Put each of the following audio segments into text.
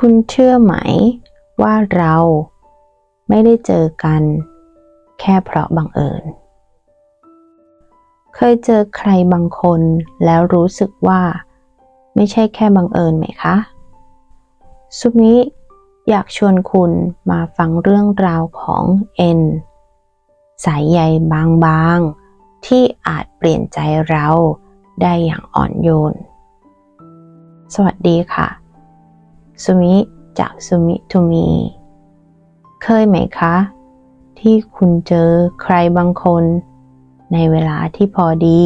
คุณเชื่อไหมว่าเราไม่ได้เจอกัน แค่เพราะบังเอิญ เคยเจอใครบางคนแล้วรู้สึกว่า ไม่ใช่แค่บังเอิญไหมคะ สุมิอยากชวนคุณมาฟังเรื่องราวของเอ็นสายใยบางๆ ที่อาจเปลี่ยนใจเราได้อย่างอ่อนโยน สวัสดีค่ะ สุมิจากสุมิทูมี เคยไหมคะ ที่คุณเจอใครบางคน ในเวลาที่พอดี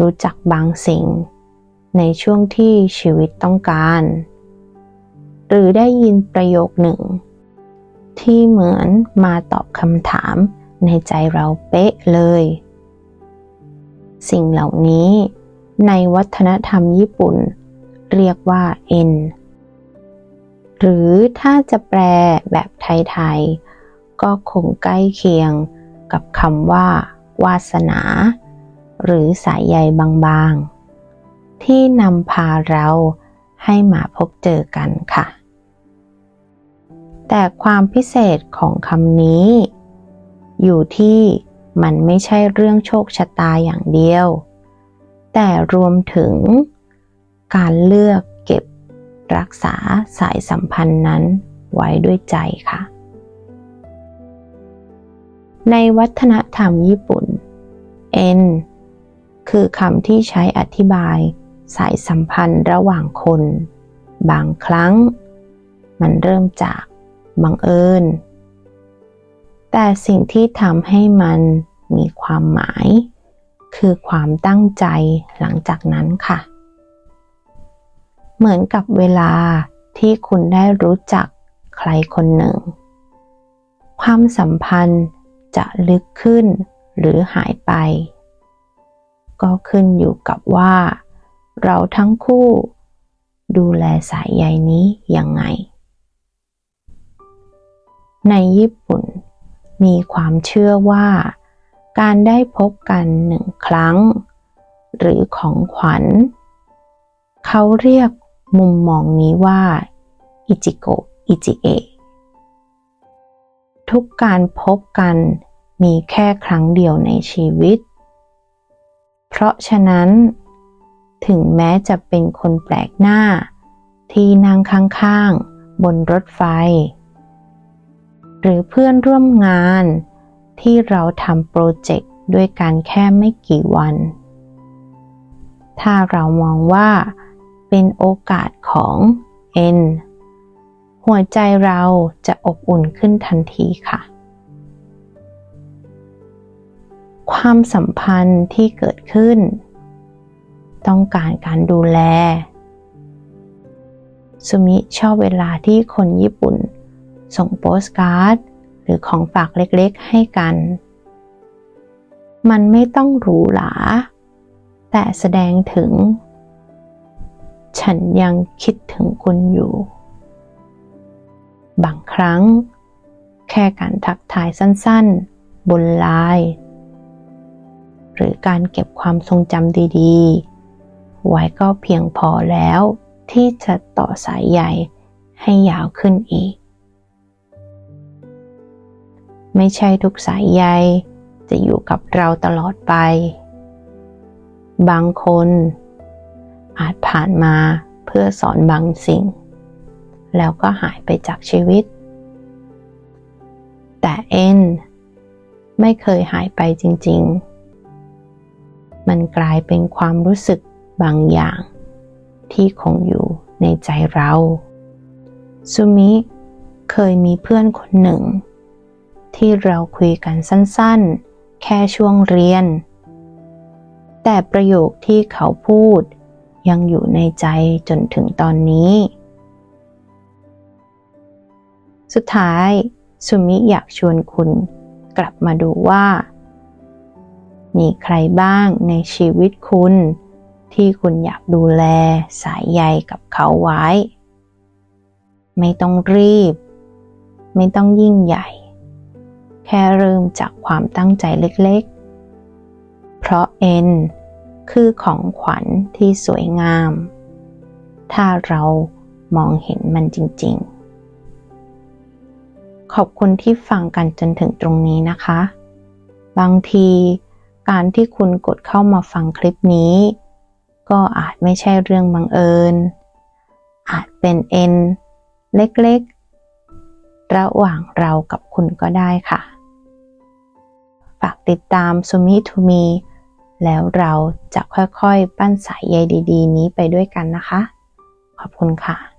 รู้จักบางสิ่ง ในช่วงที่ชีวิตต้องการ หรือได้ยินประโยคหนึ่ง ที่เหมือนมาตอบคำถามในใจเราเป๊ะเลย สิ่งเหล่านี้ในวัฒนธรรมญี่ปุ่น เรียกว่าเอนหรือถ้าจะแปลแบบไทยๆ ก็คงใกล้เคียงกับคำว่า วาสนา หรือสายใยบางๆ ที่นำพาเราให้มาพบเจอกันค่ะ แต่ความพิเศษของคำนี้ อยู่ที่มันไม่ใช่เรื่องโชคชะตาอย่างเดียว แต่รวมถึง การเลือกเก็บรักษาสายสัมพันธ์นั้นไว้ด้วยใจค่ะ ในวัฒนธรรมญี่ปุ่น N คือคำที่ใช้อธิบายสายสัมพันธ์ระหว่างคน บางครั้ง มันเริ่มจากบังเอิญ แต่สิ่งที่ทำให้มันมีความหมาย คือความตั้งใจหลังจากนั้นค่ะ เหมือนกับเวลาที่คุณได้รู้จักใครคนหนึ่ง ความสัมพันธ์จะลึกขึ้นหรือหายไป ก็ขึ้นอยู่กับว่า เราทั้งคู่ ดูแลสายใยนี้ยังไง ในญี่ปุ่น มีความเชื่อว่า การได้พบกันหนึ่งครั้ง หรือของขวัญ เขาเรียก มุมมองนี้ว่าอิจิโกอิจิเอทุกการพบกันมีแค่ครั้งเดียวในชีวิต เพราะฉะนั้น ถึงแม้จะเป็นคนแปลกหน้า ที่นั่งข้างๆ บนรถไฟ หรือเพื่อนร่วมงานที่เราทำโปรเจกต์ด้วยกันแค่ไม่กี่วัน ถ้าเรามองว่า เป็นโอกาสของ N หัวใจเราจะอบอุ่นขึ้นทันทีค่ะ ความสัมพันธ์ที่เกิดขึ้น ต้องการการดูแลสุมิชอบเวลาที่คนญี่ปุ่น ส่งโปสการ์ด หรือของฝากเล็กๆให้กัน มันไม่ต้องหรูหราแต่แสดงถึง ฉันยังคิดถึงคุณอยู่ บางครั้ง แค่การทักทายสั้นๆ บนไลน์หรือการเก็บความทรงจำดีๆ ไว้ก็เพียงพอแล้ว ที่จะต่อสายใยให้ยาวขึ้นอีก ไม่ใช่ทุกสายใยจะอยู่กับเราตลอดไป บางคน อาจผ่านมาเพื่อสอนบางสิ่ง แล้วก็หายไปจากชีวิต แต่เอ็นไม่เคยหายไปจริง ๆ มันกลายเป็นความรู้สึกบางอย่างที่คงอยู่ในใจเราซูมิเคยมีเพื่อนคนหนึ่ง ที่เราคุยกันสั้นๆ แค่ช่วงเรียน แต่ประโยคที่เขาพูด ยังอยู่ในใจจนถึงตอนนี้ สุดท้ายสุมิอยากชวนคุณกลับมาดูว่า มีใครบ้างในชีวิตคุณ ที่คุณอยากดูแลสายใยกับเขาไว้ ไม่ต้องรีบ ไม่ต้องยิ่งใหญ่ แค่เริ่มจากความตั้งใจเล็กๆ เพราะเอ็น คือของขวัญที่สวยงาม ถ้าเรามองเห็นมันจริง ๆ ขอบคุณที่ฟังกันจนถึงตรงนี้นะคะ บางทีการที่คุณกดเข้ามาฟังคลิปนี้ ก็อาจไม่ใช่เรื่องบังเอิญ อาจเป็นเอ็นเล็กๆ ระหว่างเรากับคุณก็ได้ค่ะ ฝากติดตาม s u m i to me แล้วเราจะค่อยๆ ปั้นสายใยดี ๆ นี้ไปด้วยกันนะคะ ขอบคุณค่ะ